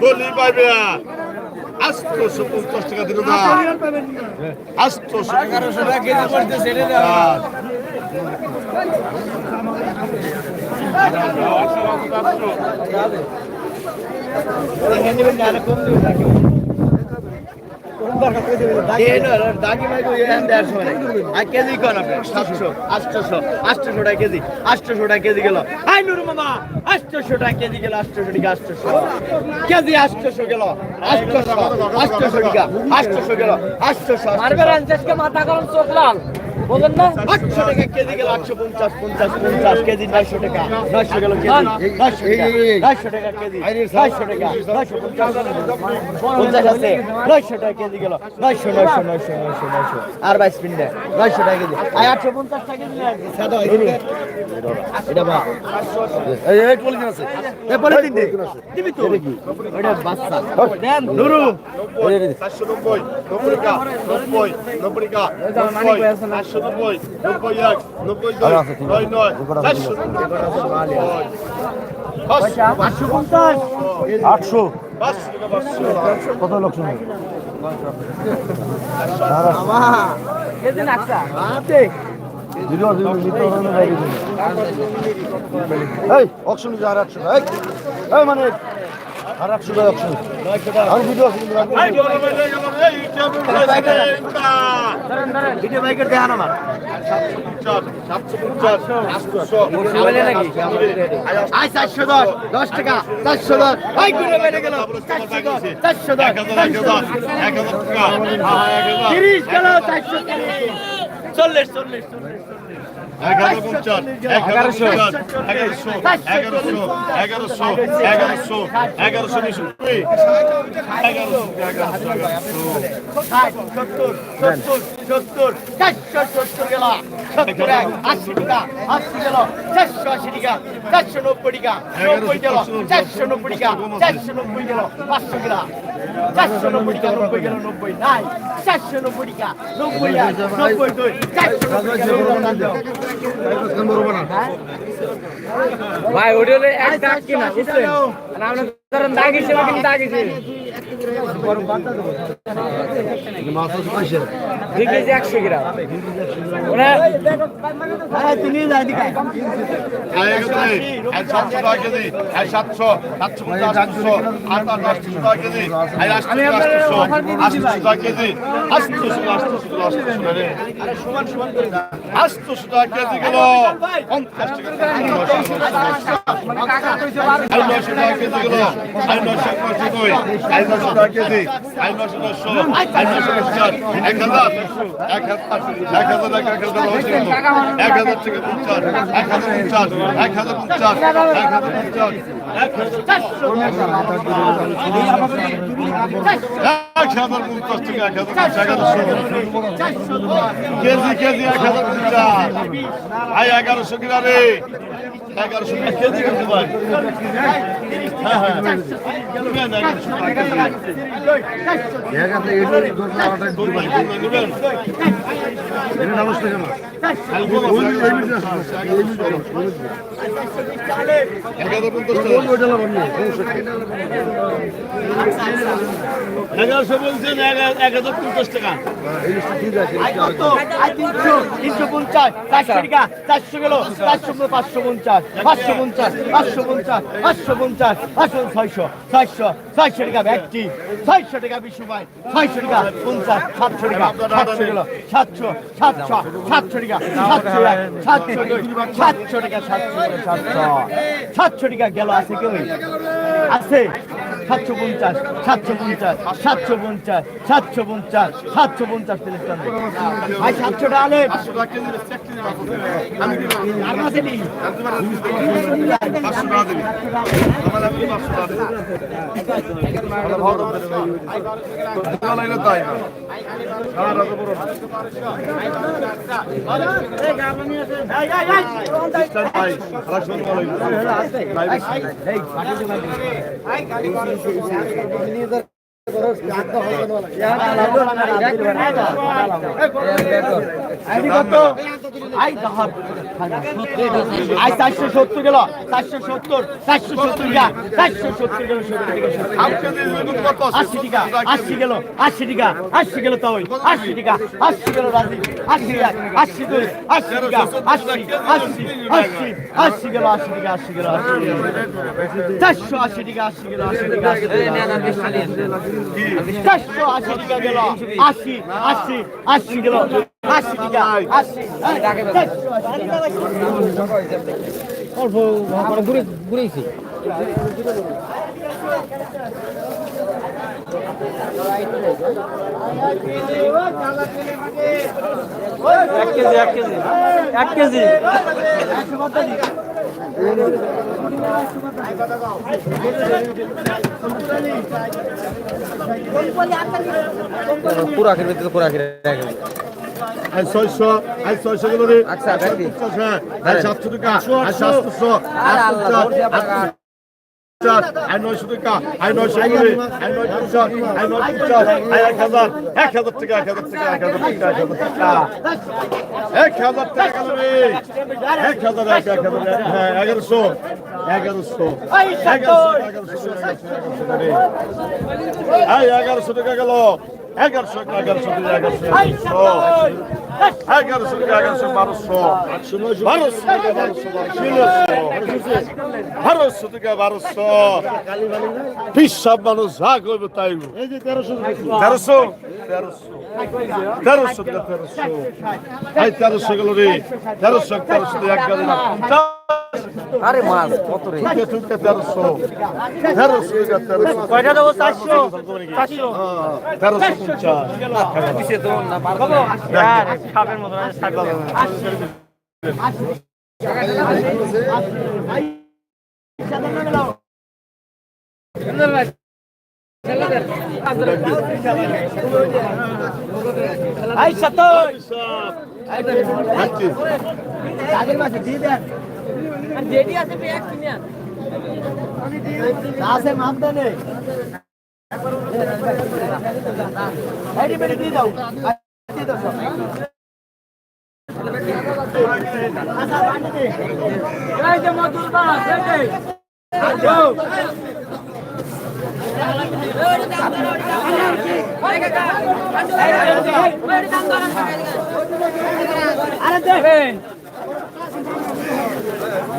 বলি পাইবে না আটশোশো পঞ্চাশ টাকা দিল না আটশোশো এগারোশো টাকা কেজি পড়তেছে কেজি কোন আপনি সাতশো, আটশোশো আটশোশো টাকা কেজি, আটশোশো টাকা কেজি গেল। আই নুর মামা, আটশোশো টাকা কেজি গেল, আটশোশো টাকা গেল, আটশোশো আটশোশো গেল, আটশোশো মারবে আনসাসকে মাথা গরম চোখ লাল। বলেন না। আটশো টাকা কেজি গেল আটশো পঞ্চাশ পঞ্চাশ পঞ্চাশ কেজি নয়শো টাকা নয়শো গেল কেজি নয়শো টাকা কেজি নয়শো টাকা নয়শো পঞ্চাশ পঞ্চাশ আছে নয়শো টাকা কেজি গেল নয়শো নয়শো নয়শো নয়শো নয়শো। আর বাইশ পিন্ডে নয়শো টাকা কেজি। আর আটশো পঞ্চাশ টাকা কেজি সাদা এটা বা এই এই পলিথিন আছে। এ বলে দিন দে দিবি তো। ওটা বাচ্চা। দেন নুরু চারশো নব্বই নব্বই টাকা নব্বই নব্বই টাকা নব্বই চারশো নব্বই নব্বই এক নব্বই নয় নয় চারশো আটশো পঞ্চাশ আটশো কত লোক শুনে কেজি নাকসা ভিডিও এই অকশন এই মানে আর একশো টাকা অকশন আর ভিডিও ভিডিও বাইকের। দেখান আমার। চারশো দশ দশ টাকা চারশো দশ। চারশো দশ চারশো দশ। তিরিশ গেল চারশো চল্লিশ চল্লিশ এক এগারোশো, এগারোশো, এগারোশো, এগারোশো, এগারোশো। এগারোশো, এগারোশো, এগারোশো। ষাট সত্তর চারশো সত্তর গেল সত্তর এক আশি টাকা আশি গেল চারশো আশি টাকা চারশো নব্বই টাকা নব্বই গেল চারশো নব্বই টাকা চারশো নব্বই গেল পাঁচশো গেল চারশো নব্বই টাকা নব্বই গেল নব্বই নাই চারশো নব্বই টাকা নব্বই দুই ভাই ওটা হলো এক দাগ কিনা বুঝছেন আর আমরা ধরেন দাগ হিসেবে কিন্তু দাগ হিসেবে দুই কেজি একশো গ্রাম সাতশো সাতশো, আটশো, আট আট আটশো টাকা কেজি, আটশো, আটশো, টাকা কেজি, আটশো, আটশো, আটশো। আটশো টাকা কেজি গেল পঞ্চাশ টাকা কেজি গেল আই নশো টাকা কেজি গেল আই নশো টাকা কেজি আই নশো এক হাজার এক হাজার এক এক হাজার এক পঞ্চাশ এক হাজার পঞ্চাশ এক হাজার পঞ্চাশ এক হাজার পঞ্চাশ এক এক হাজার পঞ্চাশ এগারোশো কেজি কেজি এক হাজার পঞ্চাশ। আই এগারোশো কিনা রে এগারোশো টাকা কেজি কিন্তু ভাই। হ্যাঁ হ্যাঁ। এগারোশো এক হাজার পঞ্চাশ টাকা। চারশো টাকা, চারশো চারশো পাঁচশো পঞ্চাশ পাঁচশো পঞ্চাশ পাঁচশো পঞ্চাশ পাঁচশো পঞ্চাশ, পাঁচশো, ছয়শো ছয়শো ছয়শো টাকা ব্যক্তি ছয়শো টাকা বিশু ছয়শো টাকা পঞ্চাশ, সাতশো টাকা, সাতশো সাতশো সাতশো সাতশো সাতশো টাকা, সাতশো সাতশো সাতশো টাকা গেল, আছে কেউ আছে। সাতশো পঞ্চাশ সাতশো পঞ্চাশ সাতশো পঞ্চাশ সাতশো পঞ্চাশ সাতশো পঞ্চাশ তিরিশ টাকা ভাই সাতশো বড় ভাই আলাইকুম চারশো সত্তর গেল চারশো সত্তর চারশো সত্তর সত্তর আশি টাকা আশি গেল আশি টাকা আশি গেল তাই আশি টাকা আশি গেল রাজি আশি আশি দুই আশি টাকা আশি আশি আশি আশি গেল আশি টাকা আশি গেল আশি চারশো আশি টাকা আশি গেল আশি টাকা চারশো আশি টাকা গেল আশি আশি আশি গেল আশি টাকা আশি। অল্প ঘুরে ঘুরেছি এক কেজি এক কেজি এক কেজি পুরা খেলে তো পুরা খেলে আর ছয়শো আই ছয়শো গেল রে আচ্ছা, হ্যাঁ সাতশো টাকা আই সাতশো আরে নয়শো টাকা আই পঞ্চাশ পঞ্চাশ এক হাজার এক হাজার টাকা এক হাজার টাকা এক হাজার হ্যাঁ টাকা এগারোশো টাকা গেল এগারোশো এগারোশো এগারোশো এগারোশো। এগারোশো এগারোশো বারোশো বারোশো বারোশো বারোশো বারোশো। পিসাব মানুষ যা করবে তাই তেরোশো তেরোশো? তেরোশো তেরোশো। গেল রে। তেরোশো তেরোশো এক। আরে মাছ কত রে তেরোশো তেরোশো কয়টা দেবো চারশো চারশো তেরোশো পঞ্চাশ আই দিয়ে দেন আছে মামদা নেই। দিয়ে দাও। দিয়ে দাও। আরে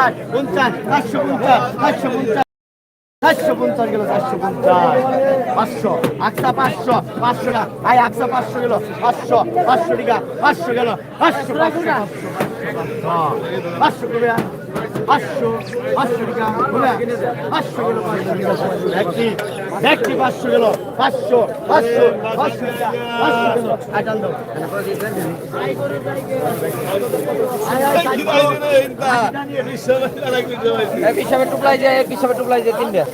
আয় পঞ্চাশ পঞ্চাশ চারশো পঞ্চাশ চারশো পঞ্চাশ চারশো পঞ্চাশ গেল চারশো পঞ্চাশ, পাঁচশো আকসা পাঁচশো পাঁচশো টাকা। আই আকসা পাঁচশো গেল, পাঁচশো পাঁচশো টাকা, পাঁচশো গেল পাঁচশো। পাঁচশো কবে পাঁচশো পাঁচশো টাকা কবে পাঁচশো গেল একটি একটি পাঁচশো গেল পাঁচশো পাঁচশো পাঁচশো গেল আটাল এক হিসাবে টুকলাই যায় এক হিসাবে টুকলাই যায় তিনটা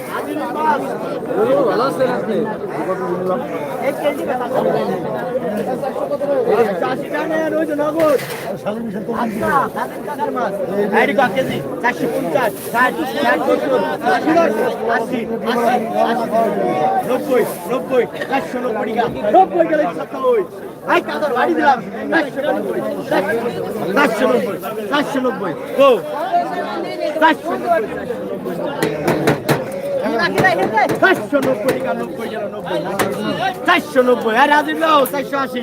চারশো পঞ্চাশ ষাট ষাট সত্তর আশি নব্বই নব্বই চারশো নব্বই নব্বই গেলে সাতানব্বই আই কাদার বাড়ি দিলাম চারশো নব্বই চারশো নব্বই চারশো নব্বই চারশো নব্বই টাকা নব্বই চারশো নব্বই আর রাজীব চারশো আশি।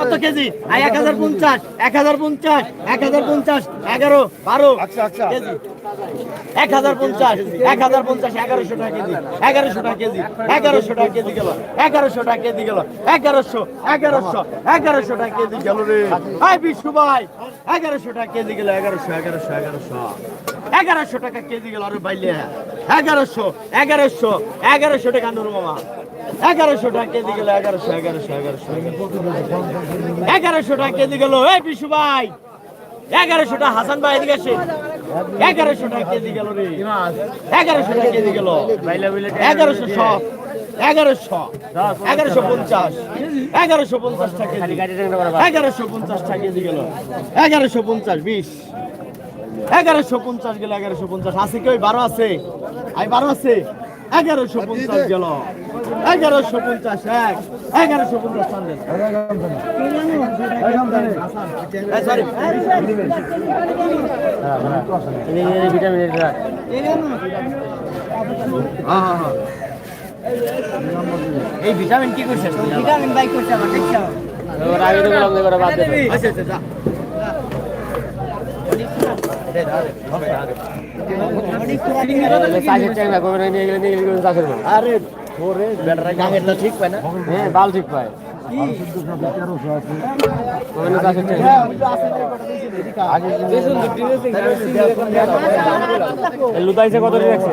কত কেজি। আই এক হাজার পঞ্চাশ এক হাজার পঞ্চাশ এক হাজার পঞ্চাশ এগারো বারো। আচ্ছা, আচ্ছা। কেজি। এক হাজার পঞ্চাশ এক হাজার পঞ্চাশ এগারোশো টাকা কেজি। এগারোশো টাকা কেজি এগারোশো টাকা কেজি গেল। এগারোশো টাকা কেজি গেল। এগারোশো এগারোশো এগারোশো টাকা কেজি গেল রে। আই বিশু ভাই। এগারোশো টাকা কেজি গেল এগারোশো এগারোশো এগারোশো। এগারোশো টাকা কেজি গেল আরে বাইলে এগারোশো এগারোশো এগারোশো টাকা নুর মামা। এগারোশো টাকা কেজি এগারোশো এগারোশো এগারোশো এগারোশো। টাকা কেজি ভাই, এগারোশো টাকা হাসান এগারোশো টাকা কেজি রে। এগারোশো টাকা কেজি এগারোশো এগারোশো এগারোশো পঞ্চাশ, এগারোশো কেজি। বিশ। এগারোশো পঞ্চাশ গেল, এগারোশো পঞ্চাশ। আছে কি ওই বারো আছে? আই বারো আছে? এগারোশো পঞ্চাশ গেল। এগারোশো পঞ্চাশ এক। এগারোশো পঞ্চাশ সরি এই ভিটামিন কি করছে? ভিটামিন বাই করছে আমার দেখছ আচ্ছা আচ্ছা যা। না বাল ঠিক পায় লুতাইছে কত রাখছে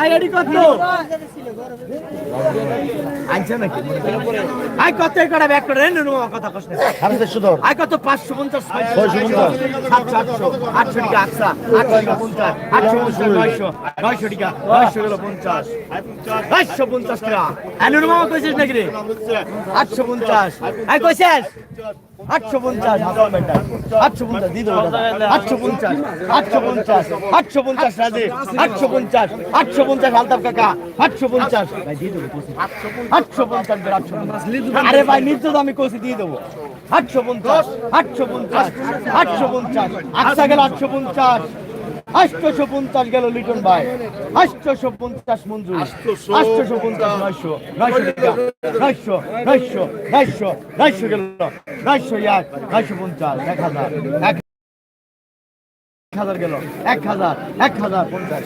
আই কত? আই কত নাকি আই কটা ব্যাক করে? নুনু কথা কষ্ট আমি আই আটশো আটশো টাকা আটশো আটশো আটশো টাকা টাকা। কইছিস নাকি রে? আটশো পঞ্চাশ। আই কইছিস? আটশো পঞ্চাশ আটশো পঞ্চাশ আটশো পঞ্চাশ আটশো পঞ্চাশ আটশো পঞ্চাশ, রাজে। আটশো পঞ্চাশ আটশো পঞ্চাশ, আলতাফ কাকা। আটশো পঞ্চাশ। আটশো পঞ্চাশ পঞ্চাশ। আরে ভাই নিত্য আমি কষি দিয়ে দেবো। আটশো পঞ্চাশ আটশো পঞ্চাশ আটশো পঞ্চাশ। আটশো গেল আটশো পঞ্চাশ। আটশোশো পঞ্চাশ গেল লিটন ভাই। আটশোশো পঞ্চাশ মঞ্জুর। আটশোশো পঞ্চাশ নয়শো নয়শো নয়শো নয়শো নয়শো নয়শো গেল। নয়শো এক নয়শো পঞ্চাশ এক হাজার এক হাজার গেল। এক হাজার এক হাজার পঞ্চাশ।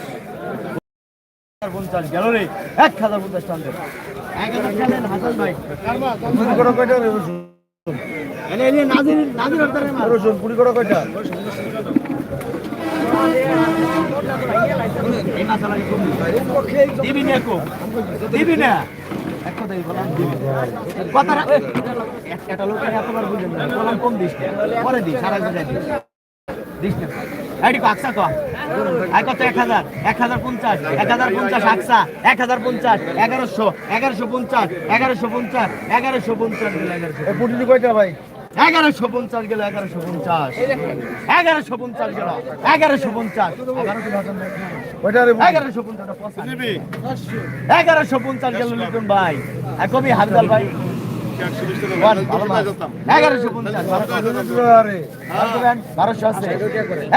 পঞ্চাশ গেল রে। এক হাজার পঞ্চাশ টান দেন এক হাজার টানেন হাসান ভাই। কুড়ি করে কয়টা নাজির নাজির রসুন কুড়ি করে এক হাজার। এক হাজার পঞ্চাশ। এক হাজার পঞ্চাশ, আকসা। এক হাজার পঞ্চাশ, এগারোশো। এগারোশো পঞ্চাশ এগারোশো পঞ্চাশ এগারোশো পঞ্চাশ। এগারোশো এ ভাই? এগারোশো পঞ্চাশ গেল এগারোশো পঞ্চাশ। এগারোশো পঞ্চাশ গেল এগারোশো পঞ্চাশ। এগারোশো পঞ্চাশ এগারোশো পঞ্চাশ গেল লিটন ভাই। কবি হাবিদাল ভাই। এগারোশো পঞ্চাশ বারোশো আছে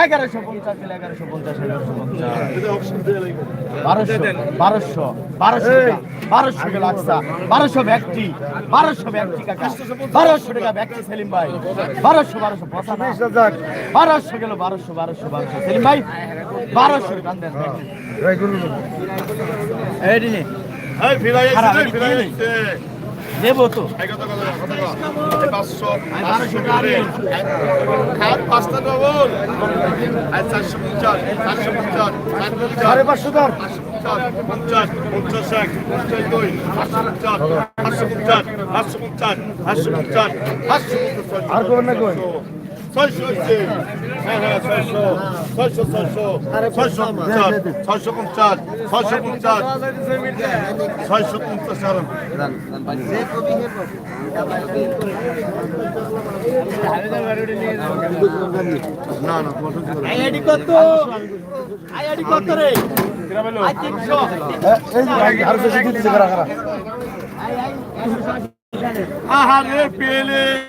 এগারোশো পঞ্চাশ এগারোশো পঞ্চাশ এগারোশো পঞ্চাশ বারোশো বারোশো বারোশো টাকা, বারোশো গেল আকসা বারোশো ব্যক্তি বারোশো ব্যক্তি কাকা বারোশো টাকা ব্যক্তি সেলিম ভাই বারোশো বারোশো বারোশো গেল বারোশো বারোশো বারোশো সেলিম ভাই বারোশো টান দেন এই ফিরাই ফিরাই দেবো তো এই কত কত কত কত এই 500 আমি 1200 টাকা দিয়ে। খাট পাঁচটা ডবল এই 450 450 সাড়ে পাঁচশো ধর পঞ্চাশ পঞ্চাশ এক পঞ্চাশ দুই পাঁচশো পঞ্চাশ পাঁচশো পঞ্চাশ পাঁচশো পঞ্চাশ পাঁচশো পঞ্চাশ আর কবেন না কই ছয়শো হচ্ছে হ্যাঁ হ্যাঁ ছয়শো ছয়শো ছয়শো ছয়শো পঞ্চাশ ছয়শো পঞ্চাশ ছয়শো পঞ্চাশ ছয়শো পঞ্চাশ আর আহারে পেলে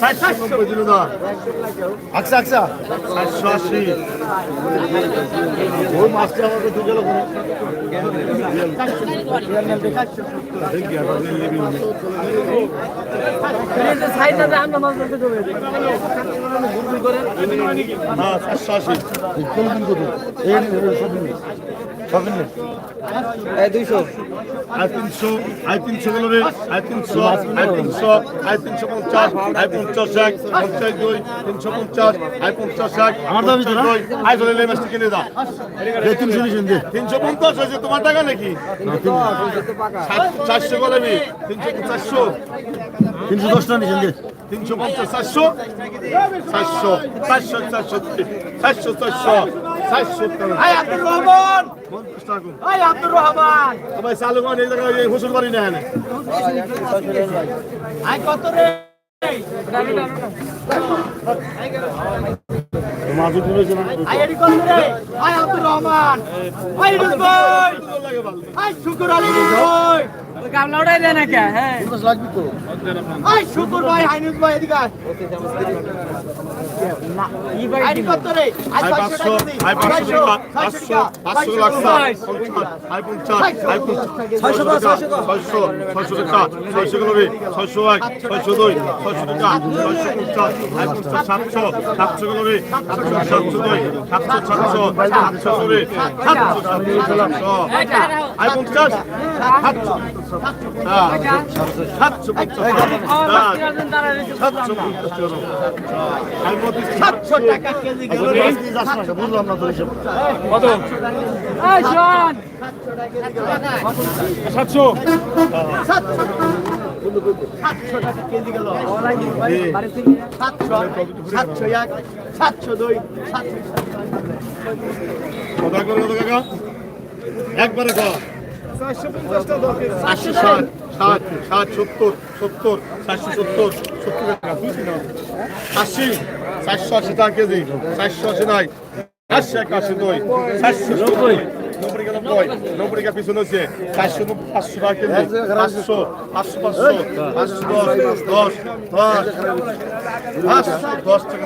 এই 420 এই, 30 এই, আর 300 টাকা দে। 40 440 40 টাকা 300 টাকা দে। 40 440 40 আর 200 আমি হাত ধরতে যাব না। 40 জর্দনের মাল 440 ওই গামলাটা দে। 50 পাশে গামলা এই তাজা পেলে গেল রে 440 টাকা কেজি এই নিবেন বেশি আকসা আকসা ওই মাছটা আমাকে দুই গেল সাইডটাতে আমরা এই দুইশো। আই তিনশো আই তিনশো গেল রে আই তিনশো আই তিনশো আই তিনশো পঞ্চাশ আই পঞ্চাশ এক পঞ্চাশ দুই তিনশো পঞ্চাশ আই পঞ্চাশ এক আমার না? দুই আই ধরে লে কিনে দাও। তিনশো তিনশো পঞ্চাশ হয়েছে তোমার টাকা নাকি? চারশো করে নি তিনশো চারশো? তিনশো দশ টাকা নিছেন দে তিনশো পঞ্চাশ চারশো চারশো চারশো চারশো চারশো চারশো চারশো রহমান! পঞ্চাশ টাকা। আই আব্দুর রহমান! ভাই চালু করেন এই জায়গায় হুসুর বাড়ি না। কত রে? মাছ তুলেছে না? আই কত রে? আই আব্দুর রহমান! আই ইউনুস ভাই আই শুকুর আলী ভাই গামলা উঠাই দেয় না হ্যাঁ। লাগবে তো ভাই হাইনুজ ভাই এদিকে আয়। ই ভাই আইডি কত রে আই আই 600 পাঁচশো টাকা আই পাঁচশো দিই টাকা পাঁচশো পাঁচশো লাগছে আই পঞ্চাশ আই পঞ্চাশ ছয়শো টাকা ছয়শো ছয়শো টাকা ছয়শো কিলো রে ছয়শো এক ছয়শো দুই ছয়শো টাকা ছয়শো পঞ্চাশ আই পঞ্চাশ সাতশো পঞ্চাশ সাতশো সাতশো পঞ্চাশ সাতশো পঞ্চাশ আই পঁচিশ 700 টাকা কেজি গেল বুঝলাম না তো কত? সাতশো? 700 টাকা কেজি গেল। 700 701 702 কথা করে কত কাকা? একবারে কর চারশো ষাট ষাট ষাট সত্তর সত্তর চারশো সত্তর সত্তর টাকা। দুই আশি। চারশো আশি টাকা কেজি, চারশো আশি নাই, চারশো একাশি নয় চারশো নব্বই নব্বই পাঁচশো টাকা কেজি, পাঁচশো পাঁচশো পাঁচশো পাঁচশো দশ দশ দশ দশ টাকা